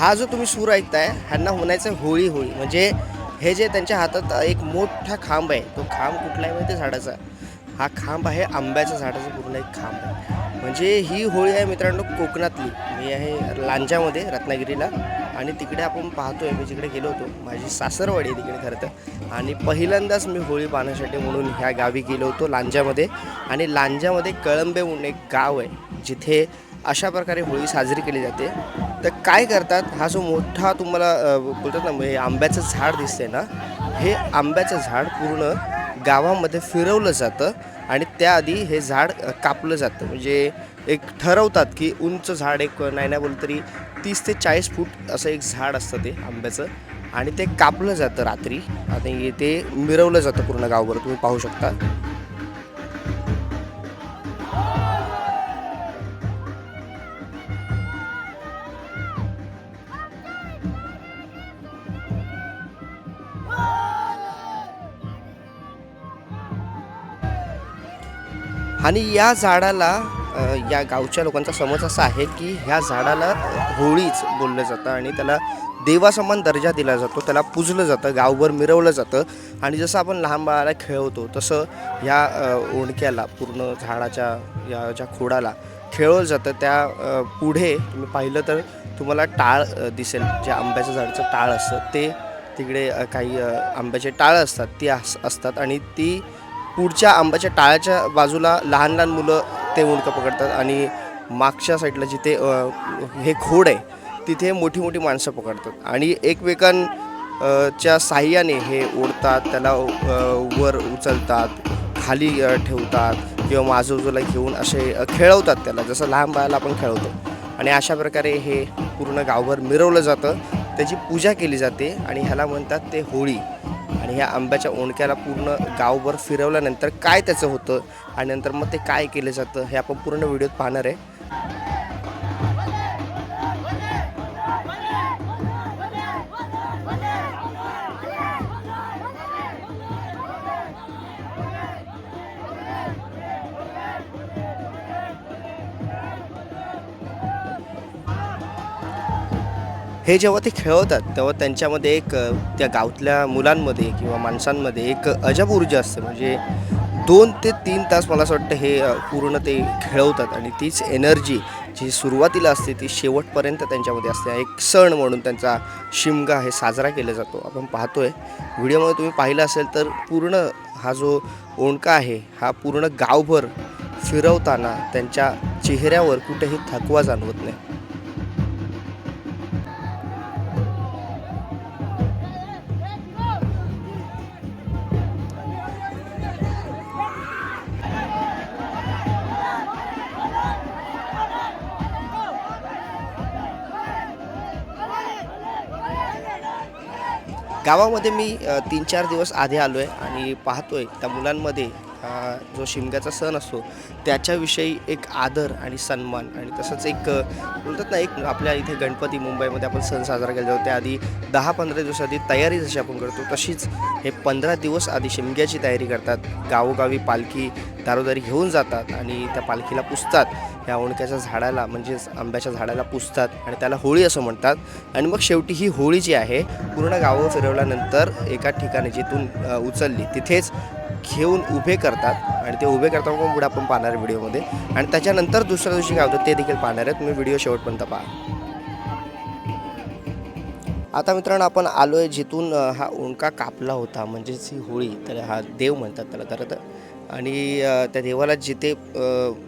हा जो तुम्ही सूर ऐकताय ह्यांना म्हणायचं होळी होळी. म्हणजे हे जे त्यांच्या हातात एक मोठा खांब आहे तो खांब कुठला आहे माहिती झाडाचा? हा खांब आहे आंब्याच्या झाडाचा पूर्ण एक खांब आहे. म्हणजे ही होळी आहे मित्रांनो कोकणातली. मी आहे लांजामध्ये रत्नागिरीला. आणि तिकडे आपण पाहतोय मी जिकडे गेलो होतो माझी सासरवाडी आहे तिकडे खरं तर. आणि पहिल्यांदाच मी होळी पाहण्यासाठी म्हणून ह्या गावी गेलो होतो लांजामध्ये. आणि लांजामध्ये कळंबे म्हणून एक गाव आहे जिथे अशा प्रकारे होळी साजरी केली जाते. तर काय करतात हा जो मोठा तुम्हाला बोलतात ना हे आंब्याचं झाड दिसतंय ना हे आंब्याचं झाड पूर्ण गावामध्ये फिरवलं जातं आणि त्याआधी हे झाड कापलं जातं. म्हणजे एक ठरवतात की उंच झाड एक नाही नाही बोललं तरी तीस ते चाळीस फूट असं एक झाड असतं ते आंब्याचं. आणि ते कापलं जातं रात्री आणि ते मिरवलं जातं पूर्ण गावभर तुम्ही पाहू शकता. आणि या झाडाला या गावच्या लोकांचा समज असा आहे की ह्या झाडाला होळीच बोललं जातं आणि त्याला देवासमान दर्जा दिला जातो त्याला पुजलं जातं गावभर मिरवलं जातं. आणि जसं आपण लहान बाळाला खेळवतो तसं ह्या ओंडक्याला पूर्ण झाडाच्या या ज्या खोडाला खेळवलं जातं त्या पुढे तुम्ही पाहिलं तर तुम्हाला टाळ दिसेल. जे आंब्याच्या झाडाचं टाळ असतं ते तिकडे काही आंब्याचे टाळं असतात ती असतात आणि ती पुढच्या आंब्याच्या टाळ्याच्या बाजूला लहान लहान मुलं ते उंडकं पकडतात आणि मागच्या साईडला जिथे हे खोड आहे तिथे मोठी मोठी माणसं पकडतात. आणि एकमेकां च्या साह्याने हे ओढतात त्याला वर उचलतात खाली ठेवतात किंवा आजूबाजूला घेऊन असे खेळवतात त्याला जसं लहान बाळाला आपण खेळवतो. आणि अशा प्रकारे हे पूर्ण गावभर मिरवलं जातं. त्याची पूजा केली जाते आणि ह्याला म्हणतात ते होळी. आणि ह्या आंब्याच्या ओंडक्याला पूर्ण गावभर फिरवल्यानंतर काय त्याचं होतं आणि नंतर मग ते काय केलं जातं हे आपण पूर्ण व्हिडिओत पाहणार आहे. हे जेव्हा ते खेळवतात तेव्हा त्यांच्यामध्ये एक त्या गावातल्या मुलांमध्ये किंवा माणसांमध्ये एक अजब ऊर्जा असते. म्हणजे दोन ते तीन तास मला असं वाटतं हे पूर्ण ते खेळवतात आणि तीच एनर्जी जी सुरुवातीला असते ती शेवटपर्यंत त्यांच्यामध्ये असते. एक सण म्हणून त्यांचा शिमगा हे साजरा केला जातो. आपण पाहतोय. व्हिडिओमध्ये तुम्ही पाहिलं असेल तर पूर्ण हा जो ओंडका आहे हा पूर्ण गावभर फिरवताना त्यांच्या चेहऱ्यावर कुठेही थकवा जाणवत नाही. गावामध्ये मी तीन चार दिवस आधी आलो आहे आणि पाहतोय त्या मुलांमध्ये जो शिमग्याचा सण असतो त्याच्याविषयी एक आदर आणि सन्मान आणि तसंच एक बोलतात ना एक आपल्या इथे गणपती मुंबईमध्ये आपण सण साजरा केला जातो. त्याआधी दहा पंधरा दिवस आधी तयारी जशी आपण करतो तशीच हे पंधरा दिवस आधी शिमग्याची तयारी करतात. गावोगावी पालखी दारोदारी घेऊन जातात आणि त्या पालखीला पुजतात ह्या ओणक्याच्या झाडाला म्हणजेच आंब्याच्या झाडाला पुजतात आणि त्याला होळी असं म्हणतात. आणि मग शेवटी ही होळी जी आहे पूर्ण गावं फिरवल्यानंतर एका ठिकाणी जिथून उचलली तिथेच घेऊन उभे करतात. आणि ते उभे करताना पण पुढे आपण पाहणार आहे व्हिडिओमध्ये. आणि त्याच्यानंतर दुसऱ्या दिवशी काय होतं ते देखील पाहणार आहे तुम्ही व्हिडिओ शेवटपर्यंत पहा. आता मित्रांनो आपण आलो आहे जिथून हा ओंका कापला होता म्हणजेच ही होळी तर हा देव म्हणतात त्याला. तर आणि त्या देवाला जिथे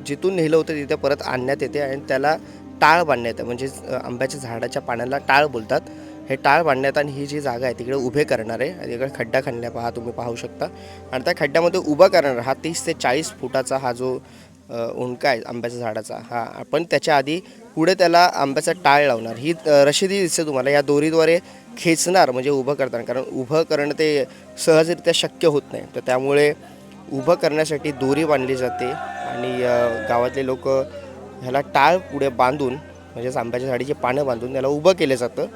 जिथून नेलं होतं तिथे परत आणण्यात येते आणि त्याला टाळ बांधण्यात येतं. म्हणजेच आंब्याच्या झाडाच्या पाण्याला टाळ बोलतात. हे टाळ बांधण्यात आणि ही जी जागा आहे तिकडे उभे करणार आहे. आणि तिकडे खड्डा खणल्या पहा तुम्ही पाहू शकता. आणि त्या खड्ड्यामध्ये उभा करणार हा तीस ते चाळीस फुटाचा हा जो उंडका आहे आंब्याच्या झाडाचा हा. आपण त्याच्या आधी पुढे त्याला आंब्याचा टाळ लावणार. ही रशिदी दिसते तुम्हाला. या दोरीद्वारे खेचणार म्हणजे उभं करताना. कारण उभं करणं ते सहजरित्या शक्य होत नाही. तर त्यामुळे उभं करण्यासाठी दोरी बांधली जाते आणि गावातले लोक ह्याला टाळ पुढे बांधून म्हणजेच आंब्याच्या झाडीची पानं बांधून त्याला उभं केलं जातं.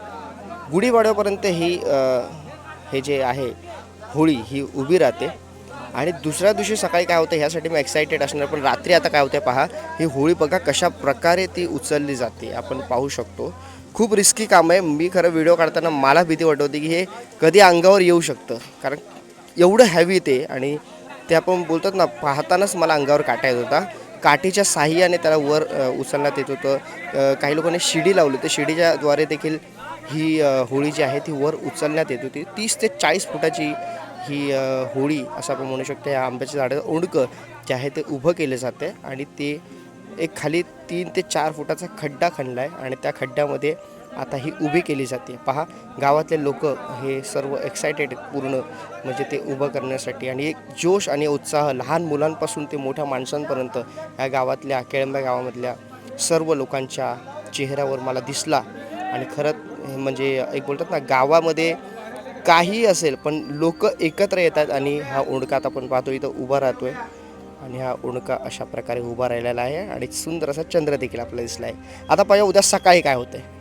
गुढीपाडव्यापर्यंत ही हे जे आहे होळी ही उभी राहते. आणि दुसऱ्या दिवशी सकाळी काय होतं ह्यासाठी मी एक्सायटेड असणार पण रात्री आता काय होतं पहा ही होळी बघा कशा प्रकारे ती उचलली जाते आपण पाहू शकतो. खूप रिस्की काम आहे. मी खरं व्हिडिओ काढताना मला भीती वाटत होती की हे कधी अंगावर येऊ शकतं. कारण एवढं हॅवी ते आणि ते आपण बोलतात ना पाहतानाच मला अंगावर काटा येत होता. काठीच्या साह्याने त्याला वर उचलण्यात येत होतं. काही लोकांनी शिडी लावली. तर शिडीच्या द्वारे देखील ही होळी जी आहे ती वर उचलण्यात येत होती. तीस ते चाळीस फुटाची ही होळी असं आपण म्हणू शकतो या आंब्याच्या झाडाचं ओंडकं जे आहे ते उभं केलं जाते आणि ते एक खाली तीन ते चार फुटाचा खड्डा खणला आहे आणि त्या खड्ड्यामध्ये आता ही उभी केली जाते. पहा गावातले लोक हे सर्व एक्सायटेड पूर्ण. म्हणजे ते उभं करण्यासाठी आणि एक जोश आणि उत्साह लहान मुलांपासून ते मोठ्या माणसांपर्यंत या गावातल्या केळंबा गावामधल्या सर्व लोकांच्या चेहऱ्यावर मला दिसला. आणि खरंच म्हणजे एक बोलतात ना गावामध्ये काही असेल पण लोक एकत्र येतात आणि हा ओंडका आता आपण पाहतो इथं उभा राहतोय. आणि हा ओंडका अशा प्रकारे उभा राहिलेला आहे आणि सुंदर असा चंद्र देखील आपल्याला दिसला आहे. आता पाहिजे उद्या सकाळी काय होतं आहे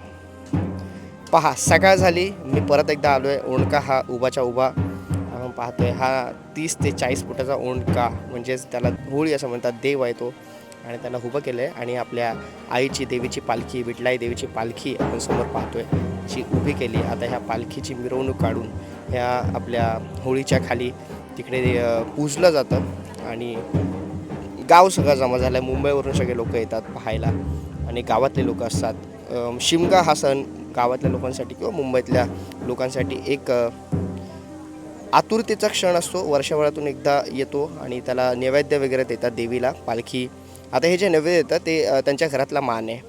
पहा सकाळ झाली. मी परत एकदा आलो आहे ओंडका हा उभाच्या उभा. आपण पाहतोय हा तीस ते चाळीस फुटाचा ओंडका म्हणजेच त्याला होळी असं म्हणतात देव आहे तो. आणि त्याला उभं केलं आहे आणि आपल्या आईची देवीची पालखी विठलाई देवीची पालखी आपण समोर पाहतोय जी उभी केली. आता ह्या पालखीची मिरवणूक काढून ह्या आपल्या होळीच्या खाली तिकडे पुजलं पूजलं जातं. आणि गाव सगळं जमा झालं आहे मुंबईवरून सगळे लोक येतात पाहायला. आणि गावातले लोक असतात. शिमगा हा सण गावातल्या लोकांसाठी किंवा मुंबईतल्या लोकांसाठी एक आतुरतेचा क्षण असतो. वर्षभरातून एकदा येतो आणि त्याला नैवेद्य वगैरे देतात देवीला पालखी. आता हे जे नैवेद्य देतात ते त्यांच्या घरातला मान आहे.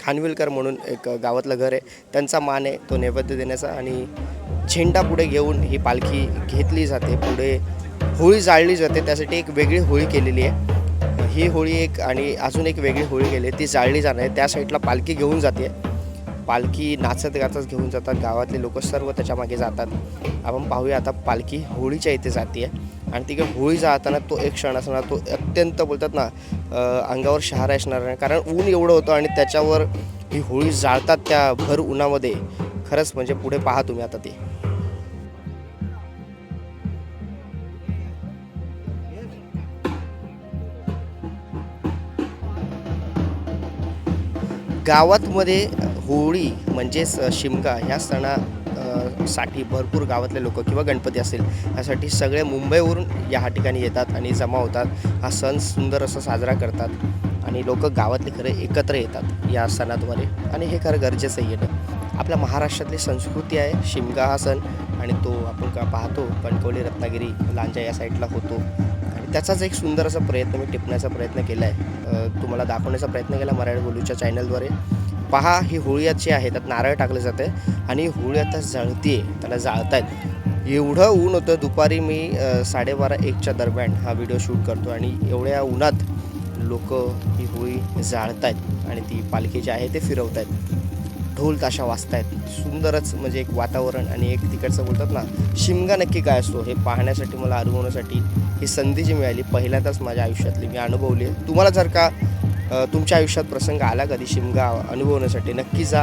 खानविलकर म्हणून एक गावातलं घर आहे. त्यांचा मान आहे तो नैवेद्य देण्याचा आणि झेंडा पुढे घेऊन ही पालखी घेतली जाते. पुढे होळी जाळली जाते. त्यासाठी एक वेगळी होळी केलेली आहे. ही होळी एक आणि अजून एक वेगळी होळी केली आहे. ती जाळली जाणार आहे. त्या साईडला पालखी घेऊन जाते. पालखी नाचत गाचत घेऊन जातात. गावातले लोक सर्व त्याच्यामागे जातात. आपण पाहूया आता पालखी होळीच्या इथे जाते आणि तिकडे होळी जाताना तो एक क्षण असणार तो अत्यंत बोलतात ना अंगावर शहारा असणार. नाही कारण ऊन एवढं होतं आणि त्याच्यावर ही होळी जाळतात त्या भर उन्हामध्ये. खरंच म्हणजे पुढे पाहा तुम्ही आता ते. गावातमध्ये होळी म्हणजेच शिमगा ह्या सणा साठी भरपूर गावातले लोक किंवा गणपती असेल यासाठी सगळे मुंबईवरून या ठिकाणी येतात आणि जमा होतात. हा सण सुंदर असा साजरा करतात आणि लोक गावातले खरे एकत्र येतात या सणाद्वारे आणि हे खरं गरजेचं येणं आपल्या महाराष्ट्रातली संस्कृती आहे शिमगा हा सण आणि तो आपण का पाहतो कणकवली रत्नागिरी लांजा या साईडला होतो. आणि त्याचाच एक सुंदर असा प्रयत्न मी टिपण्याचा प्रयत्न केला आहे तुम्हाला दाखवण्याचा प्रयत्न केला मराठी बोलूच्या चॅनलद्वारे पहा ही होळी जी आहे त्यात नारळ टाकलं जातं आणि होळी आता जळते त्याला जाळतायत. एवढं ऊन होतं दुपारी मी साडेबारा एकच्या दरम्यान हा व्हिडिओ शूट करतो आणि एवढ्या उन्हात लोक ही होळी जाळतायत आणि ती पालखी जी आहे ते फिरवत आहेत ढोल ताशा वाजतायत. सुंदरच म्हणजे एक वातावरण आणि एक तिकडचं बोलतात ना शिमगा नक्की काय असतो हे पाहण्यासाठी मला अनुभवण्यासाठी ही संधी जी मिळाली पहिल्यांदाच माझ्या आयुष्यातली मी अनुभवली आहे. तुम्हाला जर का तुमच्या आयुष्यात प्रसंग आला कधी शिमगा अनुभवण्यासाठी नक्की जा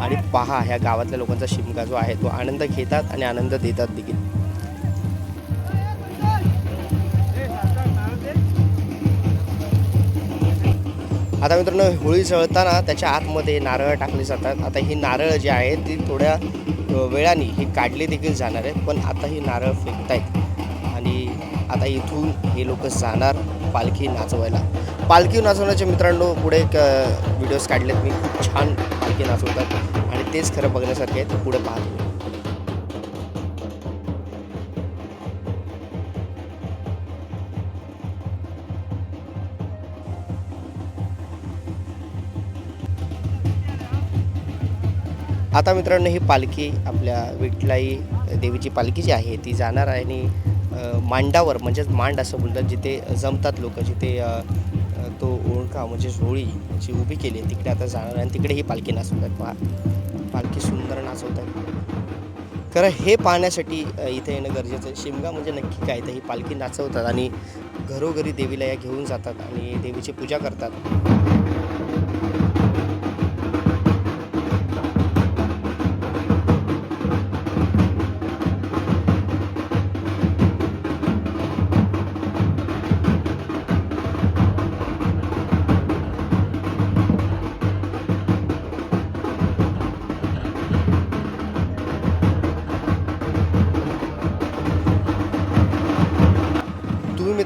आणि पहा ह्या गावातल्या लोकांचा शिमगा जो आहे तो आनंद घेतात आणि आनंद देतात देखील. आता मित्रांनो होळी जळताना त्याच्या आतमध्ये नारळ टाकले जातात. आता ही नारळ जी आहे ती थोड्या वेळाने ही काढली देखील जाणार आहेत पण आता ही नारळ फेकतायत. आणि आता इथून हे लोक जाणार पालखी नाचवायला. पालखी नाचवण्याचे मित्रांनो पुढे एक व्हिडिओज काढलेत मी. खूप छान पालखी नाचवतात. आणि तेच खरं बघण्यासारखे आहे ते पुढे पाहतो. आता मित्रांनो ही पालखी आपल्या विठलाई देवीची पालखी जी आहे ती जाणार आहे आणि मांडावर म्हणजेच मांड असं बोलतात जिथे जमतात लोक जिथे तो ओळखा म्हणजे होळी जी उभी केली आहे तिकडे आता जाणार आणि तिकडे ही पालखी नाचवतात. पा पालखी सुंदर नाचवतात. खरं हे पाहण्यासाठी इथे येणं गरजेचं आहे. शिमगा म्हणजे नक्की काय? तर ही पालखी नाचवतात आणि घरोघरी देवीला या घेऊन जातात आणि देवीची पूजा करतात.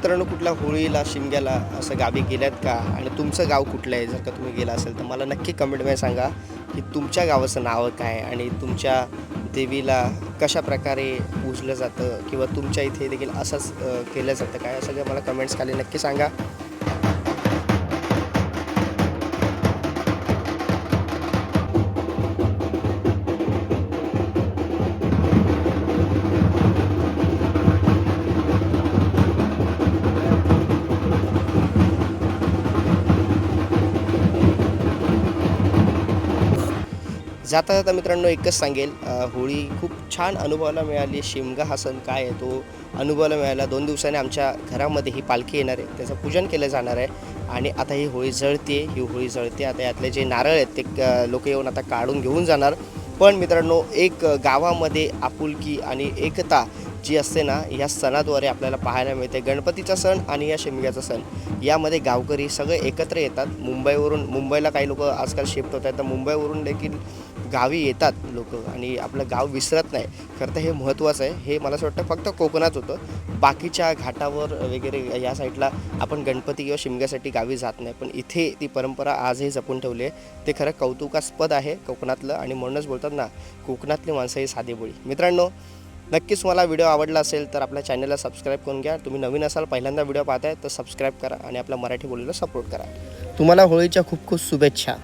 मित्रांनो कुठला होळीला शिमग्याला असं गावी गेल्यात का? आणि तुमचं गाव कुठलं आहे? जर का तुम्ही गेला असेल तर मला नक्की कमेंटमध्ये सांगा की तुमच्या गावाचं नाव काय आणि तुमच्या देवीला कशा प्रकारे पूजलं जातं किंवा तुमच्या इथे देखील असंच केलं जातं काय? सगळं मला कमेंट्स खाली नक्की सांगा. जाता जाता मित्रांनो एकच सांगेल होळी खूप छान अनुभवायला मिळाली शिमगा हा सण काय आहे? तो अनुभवायला मिळाला. दोन दिवसाने आमच्या घरामध्ये ही पालखी येणार आहे. त्याचं पूजन केलं जाणार आहे. आणि आता ही होळी जळते ही होळी जळते. आता यातले जे नारळ आहेत ते लोक येऊन आता काढून घेऊन जाणार. पण मित्रांनो एक गावामध्ये आपुलकी आणि एकता जी असते ना या सणाद्वारे आपल्याला पाहायला मिळते. गणपतीचा सण आणि या शिमग्याचा सण. यामध्ये गावकरी सगळे एकत्र येतात. मुंबईवरून मुंबईला काही लोक आजकाल शिफ्ट होत आहेत तर मुंबईवरून देखील गावी येतात लोक आणि आपलं गाव विसरत नाही. खरं तर हे महत्त्वाचं आहे. हे मला असं वाटतं फक्त कोकणात होतं. बाकीच्या घाटावर वगैरे या साईडला आपण गणपती किंवा शिमग्यासाठी गावी जात नाही. पण इथे ती परंपरा आजही जपून ठेवली आहे. ते खरं कौतुकास्पद आहे कोकणातलं आणि म्हणूनच बोलतात ना कोकणातली माणसं ही साधेबोळी मित्रांनो नक्कीच मला व्हिडिओ आवडला असेल तर आपल्या चॅनलला सबस्क्राईब करून घ्या. तुम्ही नवीन असाल पहिल्यांदा व्हिडिओ पाहताय तर सबस्क्राईब करा आणि आपल्या मराठी बोलीला सपोर्ट करा. तुम्हाला होळीच्या खूप खूप शुभेच्छा.